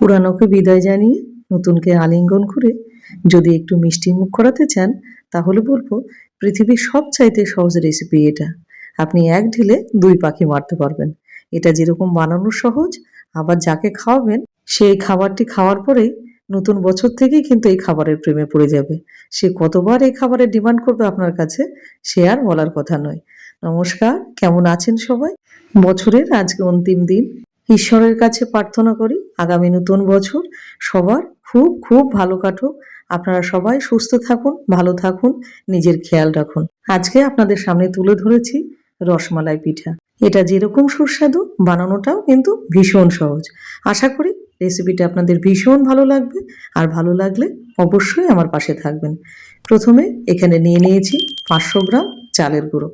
পুরানোকে বিদায় জানিয়ে নতুনকে আলিঙ্গন করে যদি একটু মিষ্টি মুখ করাতে চান, তাহলে বলব পৃথিবীর সবচাইতে সহজ রেসিপি এটা। আপনি এক ঢিলে দুই পাখি মারতে পারবেন। এটা যেরকম বানানো সহজ, আবার যাকে খাওয়াবেন, সেই খাবারটি খাওয়ার পরেই নতুন বছর থেকেই কিন্তু এই খাবারের প্রেমে পড়ে যাবে। সে কতবার এই খাবারের ডিমান্ড করবে আপনার কাছে, সে আর বলার কথা নয়। নমস্কার, কেমন আছেন সবাই? বছরের আজকে অন্তিম দিন। ঈশ্বরের কাছে প্রার্থনা করি, আগামী নতুন বছর সবার খুব খুব ভালো কাটুক। আপনারা সবাই সুস্থ থাকুন, ভালো থাকুন, নিজের খেয়াল রাখুন। আজকে আপনাদের সামনে তুলে ধরেছি রসমালাই পিঠা। এটা যেরকম সুস্বাদু, বানানোটাও কিন্তু ভীষণ সহজ। আশা করি রেসিপিটা আপনাদের ভীষণ ভালো লাগবে, আর ভালো লাগলে অবশ্যই আমার পাশে থাকবেন। প্রথমে এখানে নিয়ে নিয়েছি পাঁচশো গ্রাম চালের গুঁড়ো।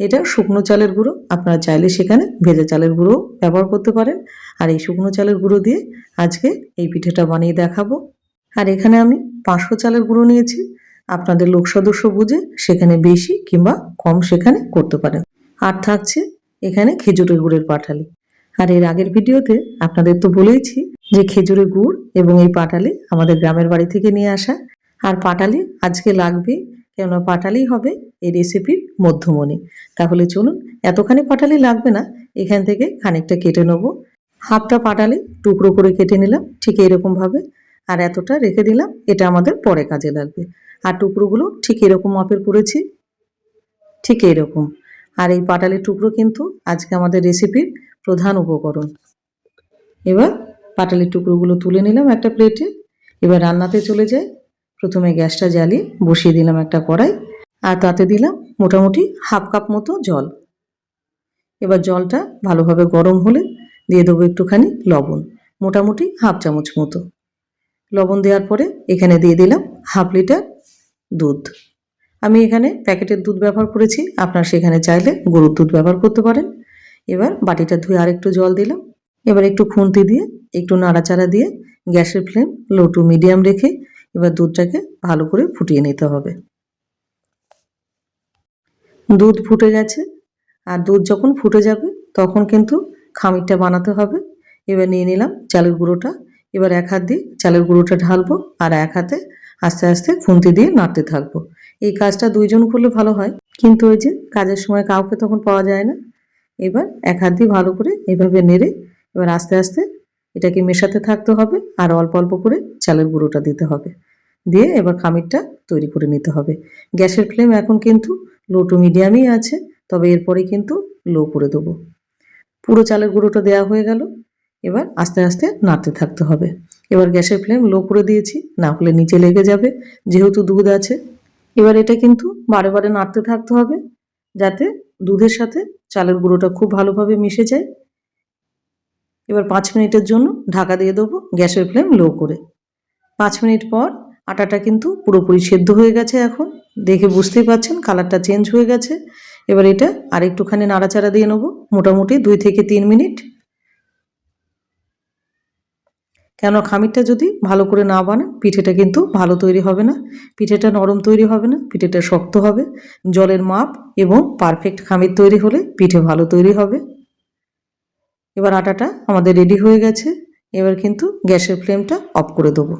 এটা শুকনো চালের গুঁড়ো। আপনারা চাইলে সেখানে ভেজা চালের গুঁড়ো ব্যবহার করতে পারেন। আর এই শুকনো চালের গুঁড়ো দিয়ে আজকে এই পিঠেটা বানিয়ে দেখাবো। আর এখানে আমি পাঁচশো চালের গুঁড়ো নিয়েছি। আপনাদের লোক সদস্য বুঝে সেখানে বেশি কিংবা কম সেখানে করতে পারেন। আর থাকছে এখানে খেজুরের গুড়ের পাটালি। আর এর আগের ভিডিওতে আপনাদের তো বলেইছি যে খেজুরের গুড় এবং এই পাটালি আমাদের গ্রামের বাড়ি থেকে নিয়ে আসা। আর পাটালি আজকে লাগবে কেননা পাটালি হবে এই রেসিপির মধ্যমণি। তাহলে চলুন, এতখানি পাটালি লাগবে না, এখান থেকে খানিকটা কেটে নেব। হাফটা পাটালি টুকরো করে কেটে নিলাম, ঠিক এরকম ভাবে আর এতটা রেখে দিলাম, এটা আমাদের পরে কাজে লাগবে। আর টুকরোগুলো ঠিক এরকম মাপের করেছি। ঠিক এরকম আর এই পাটালির টুকরো কিন্তু আজকে আমাদের রেসিপির প্রধান উপকরণ। এবার পাটালির টুকরোগুলো তুলে নিলাম একটা প্লেটে এবার রান্নাতে চলে যাই। প্রথমে গ্যাসটা জ্বালিয়ে বসিয়ে দিলাম একটা কড়াই, আর তাতে দিলাম মোটামুটি হাফ কাপ মতো জল। এবার জলটা ভালোভাবে গরম হলে দিয়ে দেবো একটুখানি লবণ, মোটামুটি হাফ চামচ মতো। লবণ দেওয়ার পরে এখানে দিয়ে দিলাম হাফ লিটার দুধ। আমি এখানে প্যাকেটের দুধ ব্যবহার করেছি, আপনার সেখানে চাইলে গরুর দুধ ব্যবহার করতে পারেন। এবার বাটিটা ধুয়ে আরেকটু জল দিলাম। এবার একটু খুন্তি দিয়ে একটু নাড়াচাড়া দিয়ে গ্যাসের ফ্লেম লো টু মিডিয়াম রেখে এবার দুধটাকে ভালো করে ফুটিয়ে নিতে হবে। দুধ ফুটে গেছে। আর দুধ যখন ফুটে যাবে, তখন কিন্তু খামিরটা বানাতে হবে। এবার নিয়ে নিলাম চালের গুঁড়োটা। এবার এক হাত দিয়ে চালের গুঁড়োটা ঢালবো আর এক হাতে আস্তে আস্তে খুন্তি দিয়ে নাড়তে থাকব। এই কাজটা দুইজন করলে ভালো হয়। কিন্তু ওই যে কাজের সময় কাউকে তখন পাওয়া যায় না। এবার এক হাত দিয়ে ভালো করে এভাবে নেড়ে এবার আস্তে আস্তে এটাকে মেশাতে থাকতে হবে আর অল্প অল্প করে চালের গুঁড়োটা দিতে হবে। দিয়ে এবার খামিরটা তৈরি করে নিতে হবে। গ্যাসের ফ্লেম এখন কিন্তু লো টু মিডিয়ামই আছে, তবে এরপরে কিন্তু লো করে দেবো। পুরো চালের গুঁড়োটা দেওয়া হয়ে গেল। এবার আস্তে আস্তে নাড়তে থাকতে হবে। এবার গ্যাসের ফ্লেম লো করে দিয়েছি, না হলে নিচে লেগে যাবে, যেহেতু দুধ আছে। এবার এটা কিন্তু বারে বারে নাড়তে থাকতে হবে, যাতে দুধের সাথে চালের গুঁড়োটা খুব ভালোভাবে মিশে যায়। এবার পাঁচ মিনিটের জন্য ঢাকা দিয়ে দেবো গ্যাসের ফ্লেম লো করে। পাঁচ মিনিট পর আটাটা কিন্তু পুরোপুরি সেদ্ধ হয়ে গেছে এখন। দেখে বুঝতেই পারছেন কালারটা চেঞ্জ হয়ে গেছে। এবার এটা আর একটুখানি নাড়াচাড়া দিয়ে নেব, মোটামুটি দুই থেকে তিন মিনিট। কেন খামিরটা যদি ভালো করে না বানান, পিঠেটা কিন্তু ভালো তৈরি হবে না। পিঠেটা নরম তৈরি হবে না, পিঠেটা শক্ত হবে। জলের মাপ এবং পারফেক্ট খামির তৈরি হলে পিঠে ভালো তৈরি হবে। এবার আটাটা আমাদের রেডি হয়ে গেছে। এবার কিন্তু গ্যাসের ফ্লেমটা অফ করে দেবো।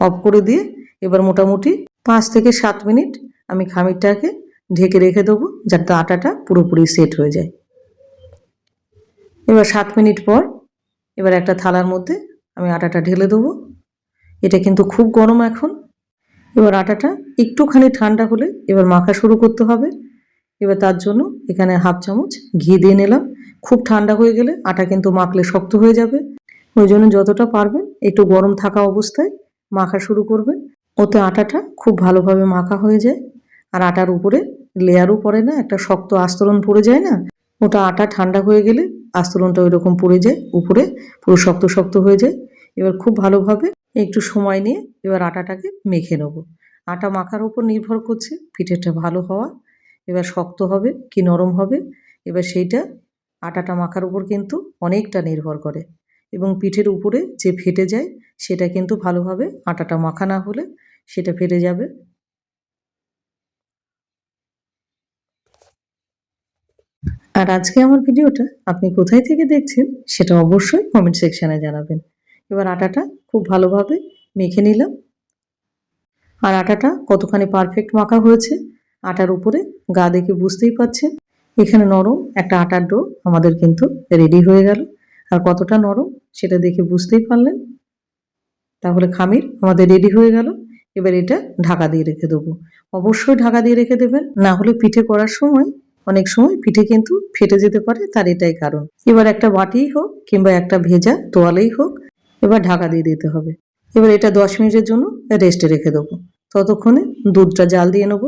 অফ করে দিয়ে এবার মোটামুটি পাঁচ থেকে সাত মিনিট আমি খামিরটাকে ঢেকে রেখে দেবো যাতে আটাটা পুরোপুরি সেট হয়ে যায়। এবার সাত মিনিট পর এবার একটা থালার মধ্যে আমি আটাটা ঢেলে দেবো। এটা কিন্তু খুব গরম এখন। এবার আটাটা একটুখানি ঠান্ডা হলে এবার মাখা শুরু করতে হবে। এবার তার জন্য এখানে হাফ চামচ ঘি দিয়ে নিলাম। খুব ঠান্ডা হয়ে গেলে আটা কিন্তু মাখলে শক্ত হয়ে যাবে। ওই জন্য যতটা পারবেন একটু গরম থাকা অবস্থায় মাখা শুরু করবেন। ওতে আটাটা খুব ভালোভাবে মাখা হয়ে যায়। আর আটার উপরে লেয়ারও পড়ে না, একটা শক্ত আস্তরণ পড়ে যায় না। ওটা আটা ঠান্ডা হয়ে গেলে আস্তরণটা ওই রকম পড়ে যায়, উপরে পুরো শক্ত শক্ত হয়ে যায়। এবার খুব ভালোভাবে একটু সময় নিয়ে এবার আটাটাকে মেখে নেব। আটা মাখার উপর নির্ভর করছে পিঠেটা ভালো হওয়া, এবার শক্ত হবে কি নরম হবে। এবার সেইটা আটাটা মাখার উপর কিন্তু অনেকটা নির্ভর করে এবং পিঠের উপরে যে ফেটে যায় সেটা কিন্তু ভালোভাবে আটাটা মাখা না হলে সেটা ফেটে যাবে। আর আজকে আমার ভিডিওটা আপনি কোথায় থেকে দেখছেন সেটা অবশ্যই কমেন্ট সেকশানে জানাবেন। এবার আটাটা খুব ভালোভাবে মেখে নিলাম। আর আটাটা কতখানি পারফেক্ট মাখা হয়েছে, আটার উপরে গা দেখে বুঝতেই পাচ্ছেন এখানে নরম একটা আটার ডো আমাদের কিন্তু রেডি হয়ে গেল। আর কতটা নরম সেটা দেখে বুঝতেই পারলেন? তাহলে খামির, আমাদের রেডি হয়ে গেল। এবার এটা ঢাকা দিয়ে রেখে দেবো। অবশ্যই ঢাকা দিয়ে রেখে দেবেন। না হলে পিঠে করার সময়, অনেক সময় পিঠে কিন্তু ফেটে যেতে পারে, তার এটাই কারণ। এবার একটা বাটিই হোক কিংবা একটা ভেজা তোয়ালেই হোক, এবার ঢাকা দিয়ে দিতে হবে। এবার এটা দশ মিনিটের জন্য রেস্টে রেখে দেবো। ততক্ষণে দুধটা জাল দিয়ে নেব।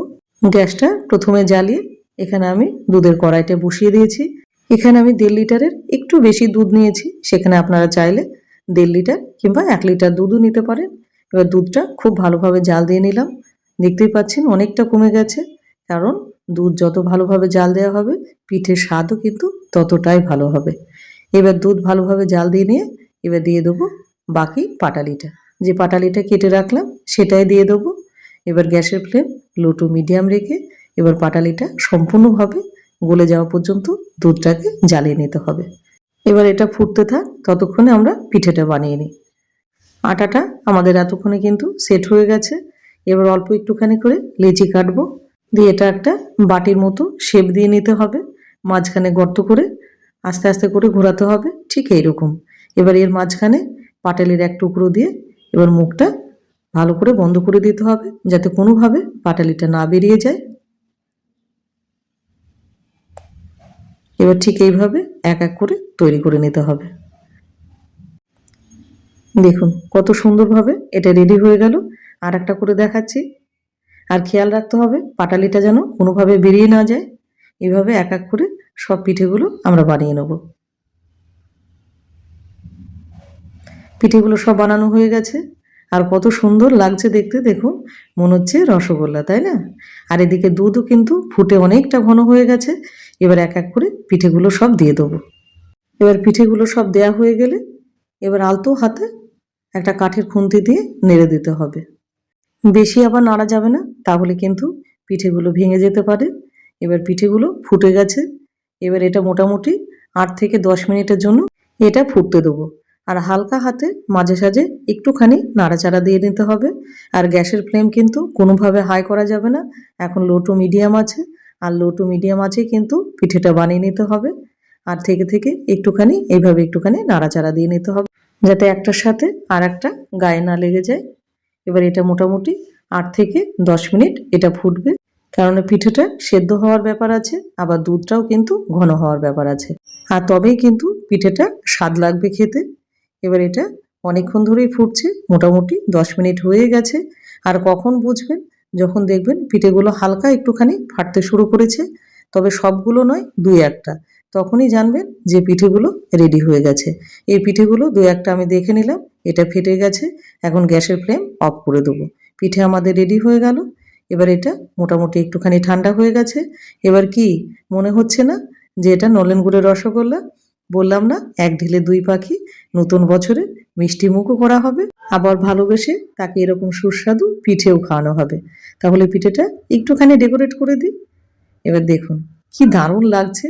গ্যাসটা প্রথমে জ্বালিয়ে এখানে আমি দুধের কড়াইটা বসিয়ে দিয়েছি। এখানে আমি দেড় লিটারের একটু বেশি দুধ নিয়েছি। সেখানে আপনারা চাইলে দেড় লিটার কিংবা এক লিটার দুধও নিতে পারেন। এবার দুধটা খুব ভালোভাবে জাল দিয়ে নিলাম। দেখতেই পাচ্ছেন অনেকটা কমে গেছে, কারণ দুধ যত ভালোভাবে জাল দেওয়া হবে, পিঠের স্বাদও কিন্তু ততটাই ভালো হবে। এবার দুধ ভালোভাবে জাল দিয়ে নিয়ে এবার দিয়ে দেবো বাকি পাটালিটা। যে পাটালিটা কেটে রাখলাম, সেটাই দিয়ে দেবো। এবার গ্যাসের ফ্লেম লো টু মিডিয়াম রেখে এবার পাটালিটা সম্পূর্ণভাবে গলে যাওয়া পর্যন্ত দুধটাকে জ্বালিয়ে নিতে হবে। এবার এটা ফুটতে থাক, ততক্ষণে আমরা পিঠেটা বানিয়ে নিই। আটাটা আমাদের এতক্ষণে কিন্তু সেট হয়ে গেছে। এবার অল্প একটুখানি করে লেচি কাটবো। দিয়ে এটা একটা বাটির মতো শেপ দিয়ে নিতে হবে। মাঝখানে গর্ত করে আস্তে আস্তে করে ঘোরাতে হবে, ঠিক এইরকম। এবার এর মাঝখানে পাটালির এক টুকরো দিয়ে এবার মুখটা ভালো করে বন্ধ করে দিতে হবে, যাতে কোনোভাবে পাটালিটা না বেরিয়ে যায়। এবার ঠিক এইভাবে এক এক করে তৈরি করে নিতে হবে। দেখুন কত সুন্দরভাবে এটা রেডি হয়ে গেল। আর একটা করে দেখাচ্ছি। আর খেয়াল রাখতে হবে পাটালিটা যেন কোনোভাবে বেরিয়ে না যায়। এভাবে এক এক করে সব পিঠেগুলো আমরা বানিয়ে নেব। পিঠেগুলো সব বানানো হয়ে গেছে। আর কত সুন্দর লাগছে দেখতে, দেখুন, মনে হচ্ছে রসগোল্লা, তাই না? আর এদিকে দুধও কিন্তু ফুটে অনেকটা ঘন হয়ে গেছে। এবার এক এক করে পিঠেগুলো সব দিয়ে দেবো। এবার পিঠেগুলো সব দেয়া হয়ে গেলে এবার আলতো হাতে একটা কাঠের খুন্তি দিয়ে নেড়ে দিতে হবে। বেশি আবার নাড়া যাবে না, তাহলে কিন্তু পিঠেগুলো ভেঙে যেতে পারে। এবার পিঠেগুলো ফুটে গেছে। এবার এটা মোটামুটি আট থেকে দশ মিনিটের জন্য এটা ফুটতে দেবো। আর হালকা হাতে মাঝে সাঝে একটুখানি নাড়াচাড়া দিয়ে নিতে হবে। আর গ্যাসের ফ্লেম কিন্তু কোনোভাবে হাই করা যাবে না। এখন লো টু মিডিয়াম আছে। আর লো টু মিডিয়াম আছে কিন্তু পিঠেটা বানিয়ে নিতে হবে। আর থেকে থেকে একটুখানি, এইভাবে একটুখানি নাড়াচাড়া দিয়ে নিতে হবে। যাতে একটার সাথে আর একটা গায়ে না লেগে যায়। এবার এটা মোটামুটি আট থেকে দশ মিনিট এটা ফুটবে। কারণ পিঠেটা সেদ্ধ হওয়ার ব্যাপার আছে, আবার দুধটাও কিন্তু ঘন হওয়ার ব্যাপার আছে। আর তবেই কিন্তু পিঠেটা স্বাদ লাগবে খেতে। এবার এটা অনেকক্ষণ ধরেই ফুটছে, মোটামুটি দশ মিনিট হয়ে গেছে। আর কখন বুঝবেন? যখন দেখবেন পিঠেগুলো হালকা একটুখানি ফাটতে শুরু করেছে, তবে সবগুলো নয়, দুই একটা। তখনই জানবেন যে পিঠেগুলো রেডি হয়ে গেছে। এই পিঠেগুলো দু একটা আমি দেখে নিলাম, এটা ফেটে গেছে, এখন গ্যাসের ফ্লেম অফ করে দেবো। পিঠে আমাদের রেডি হয়ে গেল, এবার এটা মোটামুটি একটুখানি ঠান্ডা হয়ে গেছে। এবার কি মনে হচ্ছে না যে এটা নলেন গুড়ের রসগোল্লা? বললাম না, এক ঢিলে দুই পাখি, নতুন বছরে মিষ্টি মুখও করা হবে, আবার ভালোবেসে তাকে এরকম সুস্বাদু পিঠেও খাওয়ানো হবে। তাহলে পিঠেটা একটুখানি ডেকোরেট করে দিই। এবার দেখুন, কি দারুণ লাগছে।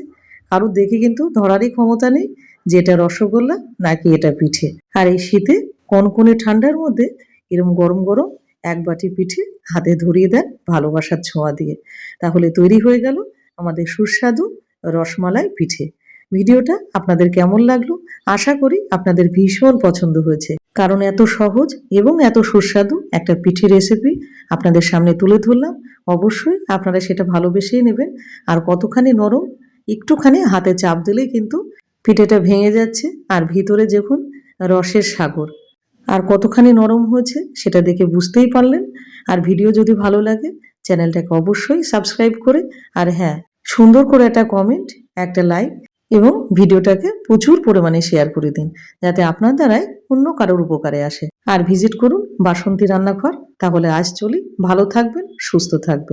কারও দেখে কিন্তু ধরারই ক্ষমতা নেই যে এটা রসগোল্লা নাকি এটা পিঠে। আর এই শীতে কনকনে ঠান্ডার মধ্যে এরম গরম গরম এক বাটি পিঠে হাতে ধরিয়ে দেন ভালোবাসার ছোঁয়া দিয়ে। তাহলে তৈরি হয়ে গেল আমাদের সুস্বাদু রসমালাই পিঠে। ভিডিওটা আপনাদের কেমন লাগল? আশা করি আপনাদের ভীষণ পছন্দ হয়েছে। কারণ এত সহজ এবং এত সুস্বাদু একটা পিঠে রেসিপি আপনাদের সামনে তুলে ধরলাম। অবশ্যই আপনারা সেটা ভালোবেসেই নেবেন। আর কতখানি নরম, একটুখানি হাতে চাপ দিলেই কিন্তু পিঠেটা ভেঙে যাচ্ছে। আর ভিতরে দেখুন, রসের সাগর। আর কতখানি নরম হয়েছে সেটা দেখে বুঝতেই পারলেন। আর ভিডিও যদি ভালো লাগে, চ্যানেলটাকে অবশ্যই সাবস্ক্রাইব করে। আর হ্যাঁ সুন্দর করে একটা কমেন্ট একটা লাইক এবং ভিডিওটাকে প্রচুর পরিমাণে শেয়ার করে দিন, যাতে আপনার দ্বারাই অন্য কারোর উপকারে আসে। আর ভিজিট করুন বাসন্তী রান্নাঘর, তাহলে আজ চলি ভালো থাকবেন, সুস্থ থাকবেন।